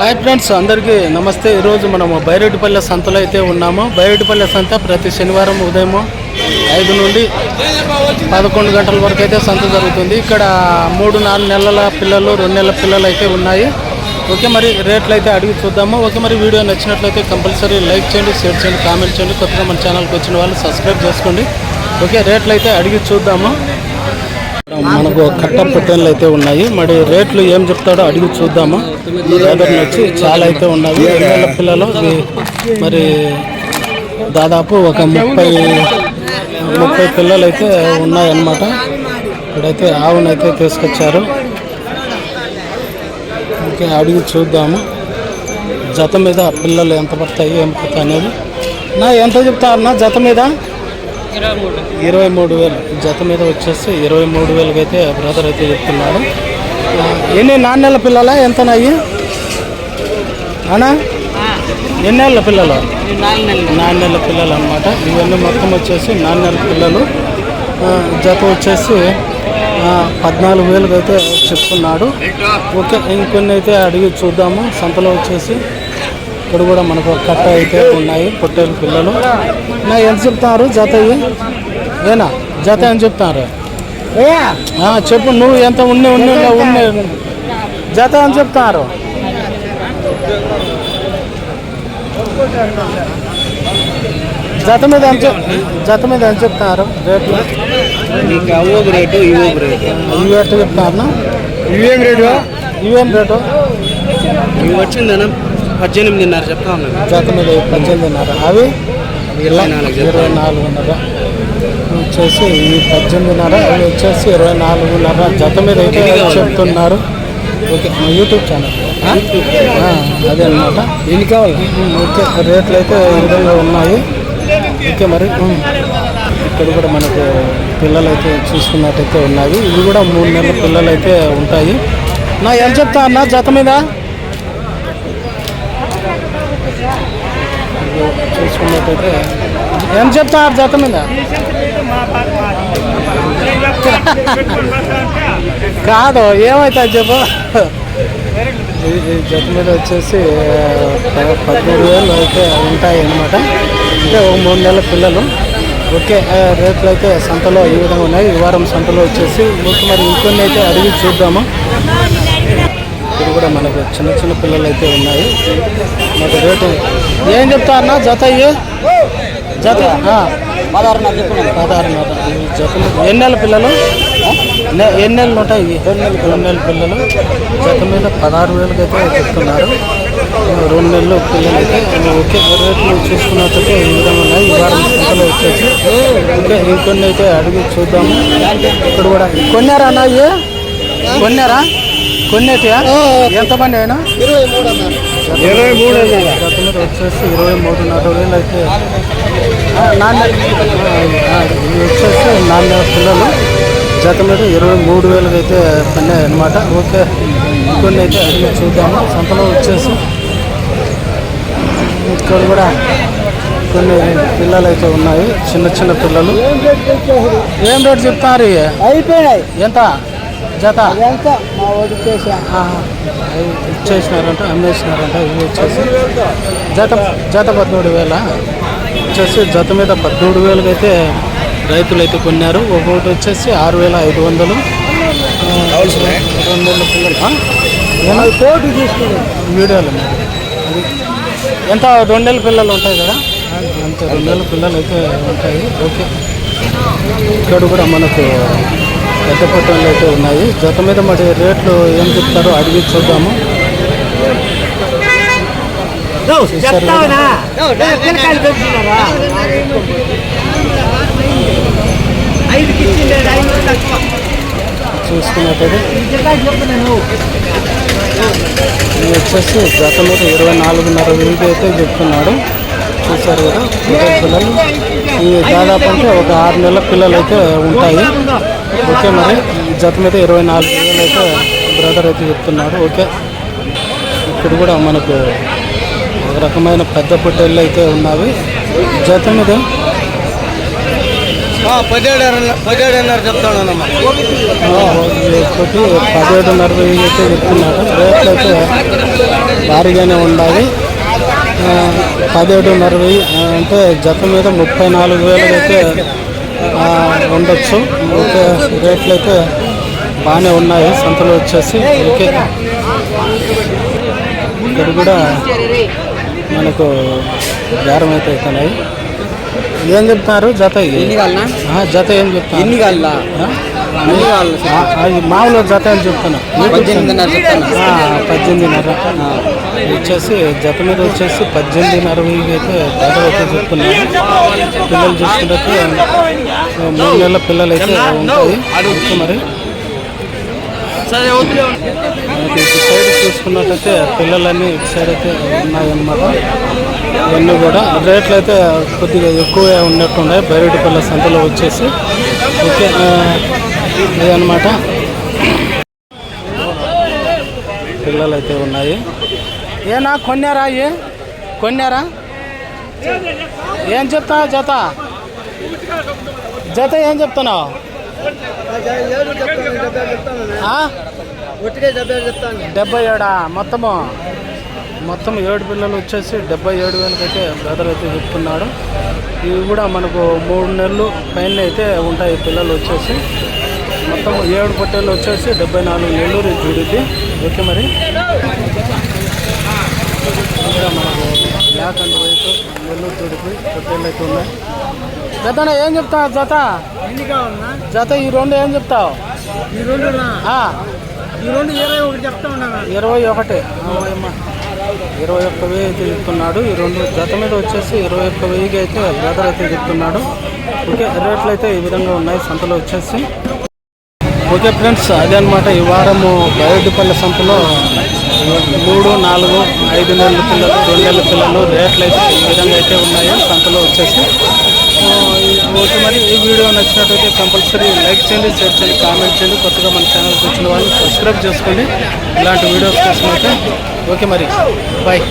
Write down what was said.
Hi friends అందరికీ నమస్తే. ఈరోజు మనము బైరెడ్డిపల్లె సంతలో అయితే ఉన్నాము. బైరెడ్డిపల్లె సంత ప్రతి శనివారం ఉదయం ఐదు నుండి పదకొండు గంటల వరకు అయితే సంత జరుగుతుంది. ఇక్కడ మూడు నాలుగు నెలల పిల్లలు రెండు నెలల పిల్లలు అయితే ఉన్నాయి. ఓకే మరి రేట్లు అయితే అడిగి చూద్దాము. ఓకే మరి వీడియో నచ్చినట్లయితే కంపల్సరీ లైక్ చేయండి షేర్ చేయండి కామెంట్ చేయండి. కొత్తగా మన ఛానల్కి వచ్చిన వాళ్ళు సబ్స్క్రైబ్ చేసుకోండి. ఓకే రేట్లు అయితే అడిగి చూద్దాము. మనకు కట్ట పొట్టేళ్ళు అయితే ఉన్నాయి. మరి రేట్లు ఏం చెప్తాడో అడిగి చూద్దాము? లేబర్ వచ్చి చాలా అయితే ఉన్నాయి ఎన్నెల పిల్లలు మరి దాదాపు ఒక ముప్పై ముప్పై పిల్లలు అయితే ఉన్నాయన్నమాట. ఇక్కడైతే ఆవునైతే తీసుకొచ్చారు. ఓకే అడిగి చూద్దాము. జత మీద పిల్లలు ఎంత పడతాయి ఏం పడతాయి అనేది. నా ఎంత చెప్తా అన్న జత మీద? ఇరవై మూడు. వేలు. జత మీద వచ్చేసి ఇరవై మూడు వేలకి అయితే బ్రదర్ అయితే చెప్తున్నాడు. ఎన్ని నాణ్యాల పిల్లలా? ఎంత నాయి అనా? ఎన్నేళ్ళ పిల్లలు? నాణ్యాల పిల్లలు అనమాట ఇవన్నీ మొత్తం వచ్చేసి నాణ్యాల పిల్లలు. జత వచ్చేసి పద్నాలుగు వేలకు అయితే చెప్తున్నాడు. ఓకే ఇంకొన్ని అయితే అడిగి చూద్దాము. సంతలో వచ్చేసి ఇక్కడ కూడా మనకు ఒక కట్ట అయితే ఉన్నాయి పొట్టేలు పిల్లలు. నా ఎంత చెప్తున్నారు జత ఏనా? జత చెప్తున్నారు ఆ, చెప్పు నువ్వు ఎంత ఉండి ఉండి ఉండి జత అని చెప్తున్నారు జత మీద ఎంత చెప్- జత మీద ఎంత చెప్తున్నారు రేట్లు? అవ్వకు రేటు ఇవ్వకు రేటు. ఇవి చెప్తున్నారు ఇవేం రేటు? ఇవేం రేటు? ఇవి పద్దెనిమిదిన్నర చెప్తా ఉన్నాను. జత మీద పద్దెనిమిదిన్నర అవి ఇరవై నాలుగు చెప్తా ఇరవై నాలుగున్నర. వచ్చేసి ఈ పద్దెనిమిదిన్నర అవి వచ్చేసి ఇరవై నాలుగున్నర. జత మీద అయితే చెప్తున్నారు? ఓకే మా యూట్యూబ్ ఛానల్. అదే అనమాట ఎన్ని కావాలి? ఓకే రేట్లు అయితే ఈ విధంగా ఉన్నాయి. ఓకే మరి. ఇక్కడ కూడా మనకు పిల్లలు అయితే చూసుకున్నట్టయితే ఉన్నాయి. ఇవి కూడా మూడు నెలల పిల్లలు అయితే ఉంటాయి. నా ఎంత చెప్తా అన్న జత మీద? చూసుకున్నట్టయితే ఏం చెప్తారు జత మీద? కాదు ఏమవుతుంది చెప్పు. ఈ జత మీద వచ్చేసి ప- పదమూడు వేలు అయితే ఉంటాయి అన్నమాట అంటే ఒక మూడు నెలల పిల్లలు. ఓకే రేట్లు అయితే సంతలో ఈ విధంగా ఉన్నాయి. ఈ వారం సంతలో వచ్చేసి మరి ఇంకొన్ని అయితే అడిగి చూద్దాము. ఇక్కడ కూడా మనకు చిన్న చిన్న పిల్లలు అయితే ఉన్నాయి. మాకు రేటు ఏం చెప్తారన్నా జత ఇవి జత? పదహారు పదహారున్నర పదహారున్నర జతలు ఎన్ని నెలల పిల్లలు? ఎన్ని నెలలు ఉంటాయి? ఇవి? రెండు నెలల పిల్లలు. జత మీద పదహారు వేలకి అయితే చెప్తున్నారు. రెండు నెలలు పిల్లలు అయితే ఒకే రేట్లు చూసుకున్నట్టయితే ఈ విధంగా ఉన్నాయి. ఈ వారం సంతలో వచ్చేసి ఇంకా ఇంకొన్ని అయితే అడిగి చూద్దాము. ఇక్కడ కూడా కొన్నారా అన్న ఇవి కొన్నారా? కొన్నేటియా? ఎంతమంది అయినా? ఇరవై మూడు అన్నారు. జత మీద వచ్చేసి ఇరవై మూడున్నర వేలు అయితే. నాన్న. వచ్చేసి నాన్న పిల్లలు. జత మీద ఇరవై మూడు వేలకు అయితే పన్నాయి అనమాట ఓకే. కొన్ని అయితే అడిగి చూద్దాము. సంతలో వచ్చేసి ఇక్కడ కూడా కొన్ని పిల్లలు అయితే ఉన్నాయి. చిన్న చిన్న పిల్లలు. ఏం రేటు చెప్తారు? ఇవి? అయిపోయినాయి. ఎంత? జత? మా ఓడి ఇచ్చేసినారంట అమ్మేసినారంట ఇవి వచ్చేసి. జత జత పదమూడు వేల. వచ్చేసి జత మీద పదమూడు వేలకి అయితే రైతులు అయితే కొన్నారు. ఒక్కొక్కటి వచ్చేసి ఆరు వేల ఐదు వందలు. కోటి వీడియోలు ఎంత? రెండు నెలల పిల్లలు ఉంటాయి కదా? అంతే రెండు నెలల పిల్లలు అయితే ఉంటాయి. ఓకే. ఇక్కడ కూడా మనకు పెద్ద పొట్టలు అయితే ఉన్నాయి జత మీద మరి రేట్లు ఏం చెప్తారో అడిగి చూద్దాము చూసుకున్నట్టయితే వచ్చేసి జత మీద ఇరవై నాలుగున్నర వీధి అయితే చెప్తున్నాడు చూశారు కదా పిల్లలు దాదాపు అంటే ఒక ఆరు నెలల పిల్లలు అయితే ఉంటాయి ఓకే మరి జత మీద ఇరవై నాలుగు వేలు అయితే బ్రదర్ అయితే చెప్తున్నాడు ఓకే. ఇక్కడ కూడా మనకు ఒక రకమైన పెద్ద పొట్టేళ్ళు అయితే ఉన్నవి. జత మీద పదిహేడు పదిహేడున్నర చెప్తానమ్మా ఒకటి పదిహేడున్నర వెయ్యి అయితే చెప్తున్నాడు రేట్లు అయితే భారీగానే ఉండాలి. ఆ, పదిహేడున్నర వెయ్యి అంటే జత మీద ముప్పై నాలుగు వేలు అయితే ఉండొచ్చు. ఓకే రేట్లు అయితే బాగానే ఉన్నాయి. సంతలో వచ్చేసి ఓకే. ఇక్కడ కూడా మనకు బేరం అయితే అవుతున్నాయి ఏం చెప్తున్నారు? జత జత ఏం చెప్తాను ఎన్ని కావాలి అది మామూలు జత అని చెప్తాను పద్దెనిమిదిన్నర వచ్చేసి జత మీద వచ్చేసి పద్దెనిమిదిన్నర అయితే జత అయితే చెప్తున్నాను పిల్లలు చూసుకుంటే మూడు నెలల పిల్లలు అయితే ఉంటాయి మరి మనకి ఇటు సైడ్ చూసుకున్నట్టయితే పిల్లలన్నీ ఇటు సైడ్ అయితే ఉన్నాయన్నమాట ఇవన్నీ కూడా రేట్లు అయితే కొద్దిగా ఎక్కువే ఉన్నట్టున్నాయి బైరెడ్డి సంతలో వచ్చేసి ఓకే ఆ, ఇదన్నమాట. పిల్లలు అయితే ఉన్నాయి. ఏనా కొన్నారా ఏ? కొన్నారా? ఏం చెప్తా జత? జత ఏం చెప్తున్నావు? డెబ్బై ఏడా? మొత్తము? మొత్తం ఏడు పిల్లలు వచ్చేసి డెబ్బై ఏడు వేలకి అయితే బ్రదర్ అయితే చెప్తున్నాడు. ఇవి కూడా మనకు మూడు నెలలు పైన అయితే ఉంటాయి పిల్లలు వచ్చేసి. మొత్తం ఏడు పొట్టేళ్ళు వచ్చేసి డెబ్బై నాలుగు నెల్లూరు జూడిద్ది. ఓకే మరి? ఇక్కడ మనకు బ్లాక్ అండ్ వైట్ నెల్లూరు జూడిద్ది. పొట్టేళ్ళు అయితే ఉన్నాయి. జతన ఏం చెప్తావు జత? జత ఈ రెండు ఏం చెప్తావు? ఈ రెండు ఆ, ఈ రెండు ఇరవై ఒకటి చెప్తా ఉన్నాను ఇరవై ఒకటి. ఇరవై ఒక్క వెయ్యి అయితే చెప్తున్నాడు. ఈ రెండు జత మీద వచ్చేసి ఇరవై ఒక్క వెయ్యికి అయితే బ్రదర్ అయితే చెప్తున్నాడు. ఓకే రేట్లు అయితే ఈ విధంగా ఉన్నాయి. సంతలో వచ్చేసి ఓకే ఫ్రెండ్స్ అదే అనమాట ఈ వారము బయటిపల్లి సంతలో మూడు నాలుగు ఐదు నెలల పిల్లలు రెండు నెలల పిల్లలు రేట్లు అయితే ఈ విధంగా అయితే ఉన్నాయి. సంతలో వచ్చేసి ఓకే మరి ఈ వీడియో నచ్చినట్టయితే కంపల్సరీ లైక్ చేయండి షేర్ చేయండి కామెంట్ చేయండి. కొత్తగా మన ఛానల్కి వచ్చిన వాళ్ళు సబ్స్క్రైబ్ చేసుకోండి. ఇలాంటి వీడియోస్ కోసం అయితే ఓకే మరి బాయ్